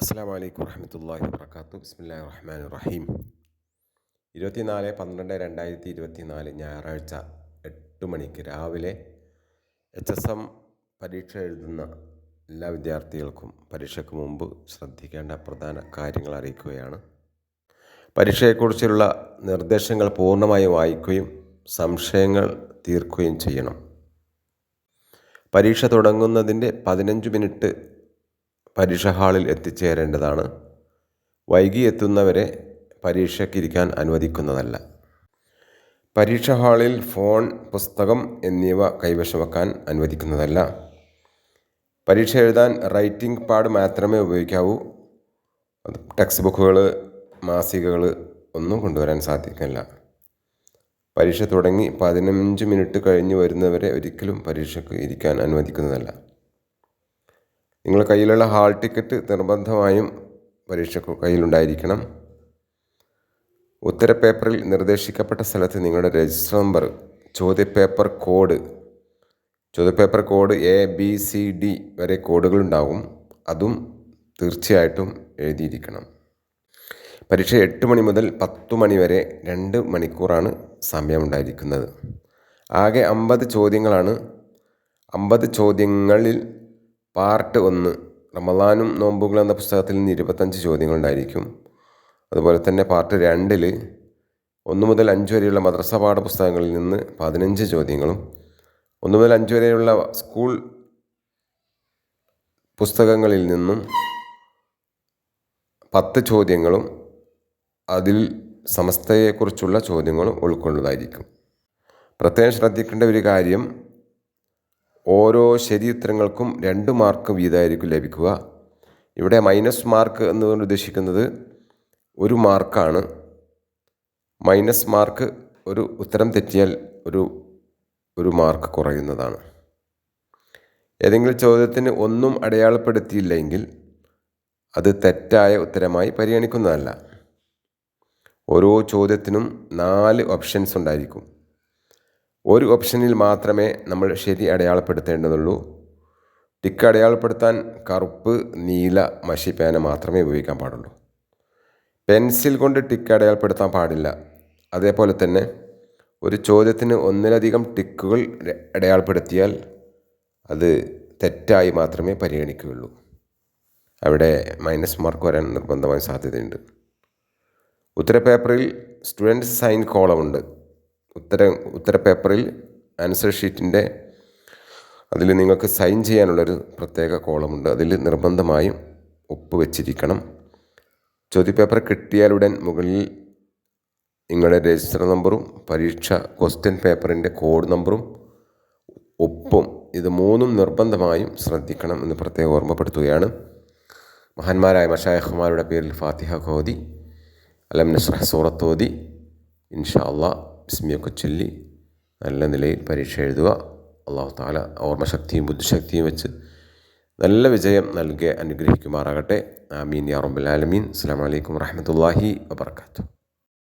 അസ്സാം വലൈക്കും വർഹമത്തല്ലാഹി വർക്കാത്തു ബിസ്മില്ലാ റഹ്മാൻ റഹീം. ഇരുപത്തിനാല് പന്ത്രണ്ട് രണ്ടായിരത്തി ഇരുപത്തി നാല് ഞായറാഴ്ച എട്ട് മണിക്ക് രാവിലെ എച്ച് എസ് എം പരീക്ഷ എഴുതുന്ന എല്ലാ വിദ്യാർത്ഥികൾക്കും പരീക്ഷയ്ക്ക് മുമ്പ് ശ്രദ്ധിക്കേണ്ട പ്രധാന കാര്യങ്ങൾ അറിയിക്കുകയാണ്. പരീക്ഷയെക്കുറിച്ചുള്ള നിർദ്ദേശങ്ങൾ പൂർണമായി വായിക്കുകയും സംശയങ്ങൾ തീർക്കുകയും ചെയ്യണം. പരീക്ഷ തുടങ്ങുന്നതിന്റെ പതിനഞ്ച് മിനിറ്റ് പരീക്ഷ ഹാളിൽ എത്തിച്ചേരേണ്ടതാണ്. വൈകി എത്തുന്നവരെ പരീക്ഷയ്ക്കിരിക്കാൻ അനുവദിക്കുന്നതല്ല. പരീക്ഷ ഹാളിൽ ഫോൺ പുസ്തകം എന്നിവ കൈവശം വെക്കാൻ അനുവദിക്കുന്നതല്ല. പരീക്ഷ എഴുതാൻ റൈറ്റിംഗ് പാഡ് മാത്രമേ ഉപയോഗിക്കാവൂ. ടെക്സ്റ്റ് ബുക്കുകൾ മാസികകൾ ഒന്നും കൊണ്ടുവരാൻ സാധിക്കില്ല. പരീക്ഷ തുടങ്ങി പതിനഞ്ച് മിനിറ്റ് കഴിഞ്ഞ് വരുന്നവരെ ഒരിക്കലും പരീക്ഷയ്ക്ക് ഇരിക്കാൻ അനുവദിക്കുന്നതല്ല. നിങ്ങളുടെ കയ്യിലുള്ള ഹാൾ ടിക്കറ്റ് നിർബന്ധമായും പരീക്ഷക്ക് കയ്യിലുണ്ടായിരിക്കണം. ഉത്തരപേപ്പറിൽ നിർദ്ദേശിക്കപ്പെട്ട സ്ഥലത്ത് നിങ്ങളുടെ രജിസ്റ്റർ നമ്പർ ചോദ്യപേപ്പർ കോഡ് ചോദ്യപേപ്പർ code A B C D വരെ കോഡുകളുണ്ടാകും അതും തീർച്ചയായിട്ടും എഴുതിയിരിക്കണം. പരീക്ഷ എട്ട് മണി മുതൽ പത്തു മണി വരെ രണ്ട് മണിക്കൂറാണ് സമയമുണ്ടായിരിക്കുന്നത്. ആകെ അമ്പത് ചോദ്യങ്ങളാണ്. അമ്പത് ചോദ്യങ്ങളിൽ പാർട്ട് ഒന്ന് റമദാനും നോമ്പുകളും എന്ന പുസ്തകത്തിൽ നിന്ന് ഇരുപത്തഞ്ച് ചോദ്യങ്ങളുണ്ടായിരിക്കും. അതുപോലെ തന്നെ പാർട്ട് രണ്ടിൽ ഒന്ന് മുതൽ അഞ്ച് വരെയുള്ള മദ്രസ പാഠപുസ്തകങ്ങളിൽ നിന്ന് പതിനഞ്ച് ചോദ്യങ്ങളും ഒന്ന് മുതൽ അഞ്ച് വരെയുള്ള സ്കൂൾ പുസ്തകങ്ങളിൽ നിന്നും പത്ത് ചോദ്യങ്ങളും അതിൽ സമസ്തയെക്കുറിച്ചുള്ള ചോദ്യങ്ങളും ഉൾക്കൊള്ളുന്നതായിരിക്കും. പ്രത്യേകം ശ്രദ്ധിക്കേണ്ട ഒരു കാര്യം ഓരോ ശരീരങ്ങൾക്കും രണ്ട് മാർക്ക് വീതമായിരിക്കും ലഭിക്കുക. ഇവിടെ മൈനസ് മാർക്ക് എന്നുകൊണ്ട് ഉദ്ദേശിക്കുന്നത് ഒരു മാർക്കാണ് മൈനസ് മാർക്ക് ഒരു ഉത്തരം തെറ്റിയാൽ ഒരു ഒരു മാർക്ക് കുറയുന്നതാണ്. ഏതെങ്കിലും ചോദ്യത്തിന് ഒന്നും അടയാളപ്പെടുത്തിയില്ലെങ്കിൽ അത് തെറ്റായ ഉത്തരമായി പരിഗണിക്കുന്നതല്ല. ഓരോ ചോദ്യത്തിനും നാല് ഓപ്ഷൻസ് ഉണ്ടായിരിക്കും. ഒരു ഓപ്ഷനിൽ മാത്രമേ നമ്മൾ ശരി അടയാളപ്പെടുത്തേണ്ടതുള്ളൂ. ടിക്ക് അടയാളപ്പെടുത്താൻ കറുപ്പ് നീല മഷി പേന മാത്രമേ ഉപയോഗിക്കാൻ പാടുള്ളൂ. പെൻസിൽ കൊണ്ട് ടിക്ക് അടയാളപ്പെടുത്താൻ പാടില്ല. അതേപോലെ തന്നെ ഒരു ചോദ്യത്തിന് ഒന്നിലധികം ടിക്കുകൾ അടയാളപ്പെടുത്തിയാൽ അത് തെറ്റായി മാത്രമേ പരിഗണിക്കുകയുള്ളൂ. അവിടെ മൈനസ് മാർക്ക് വരാൻ നിർബന്ധമായ സാധ്യതയുണ്ട്. ഉത്തരപേപ്പറിൽ സ്റ്റുഡൻസ് സൈൻ കോളമുണ്ട് ഉത്തര ഉത്തര പേപ്പറിൽ ആൻസർ ഷീറ്റിന്റെ അതിൽ നിങ്ങൾക്ക് സൈൻ ചെയ്യാനുള്ളൊരു പ്രത്യേക കോളമുണ്ട്. അതിൽ നിർബന്ധമായും ഒപ്പ് വെച്ചിരിക്കണം. ചോദ്യപേപ്പർ കിട്ടിയാലുടൻ മുകളിൽ നിങ്ങളുടെ രജിസ്റ്റർ നമ്പറും പരീക്ഷ ക്വസ്റ്റ്യൻ പേപ്പറിന്റെ കോഡ് നമ്പറും ഒപ്പും ഇത് മൂന്നും നിർബന്ധമായും ശ്രദ്ധിക്കണം എന്ന് പ്രത്യേകം ഓർമ്മപ്പെടുത്തുകയാണ്. മഹാന്മാരായ മഷായഹ്മാരുടെ പേരിൽ ഫാത്തിഹ ഖോദി അലം നസ്രഹ് സൂറത്തോതി ഇൻഷാ അള്ളാഹ് ബിസ്മിയൊക്കെ ചൊല്ലി നല്ല നിലയിൽ പരീക്ഷ എഴുതുക. അള്ളാഹു താല ഓർമ്മശക്തിയും ബുദ്ധിശക്തിയും വെച്ച് നല്ല വിജയം നൽകി അനുഗ്രഹിക്കുമാറാകട്ടെ. ആമീൻ യാ ആലമീൻ. അസ്സാം വലൈക്കും വാഹമത്തല്ലാഹി വാബർക്കാത്തു